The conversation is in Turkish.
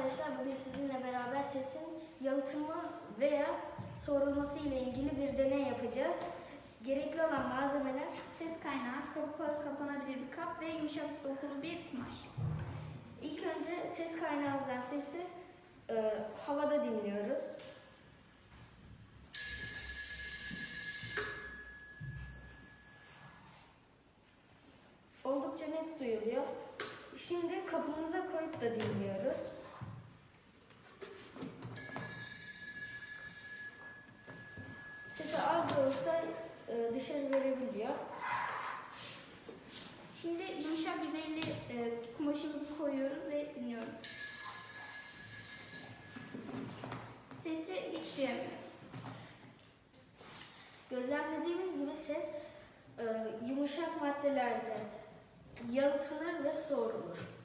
arkadaşlar bugün sizinle beraber sesin yalıtımı veya soğurulması ile ilgili bir deney yapacağız. Gerekli olan malzemeler Ses kaynağı, kapağı kapanabilir bir kap ve yumuşak dokulu bir kumaş. ilk önce ses kaynağımızdan sesi e, havada dinliyoruz. Oldukça net duyuluyor. Şimdi kapımıza koyup da dinliyoruz. Sesi az da olsa e, dışarı verebiliyor. Şimdi yumuşak yüzeyli e, kumaşımızı koyuyoruz ve dinliyoruz. Sesi hiç duyamıyoruz. Gözlemlediğimiz gibi ses e, yumuşak maddelerde yalıtılır ve soğurulur.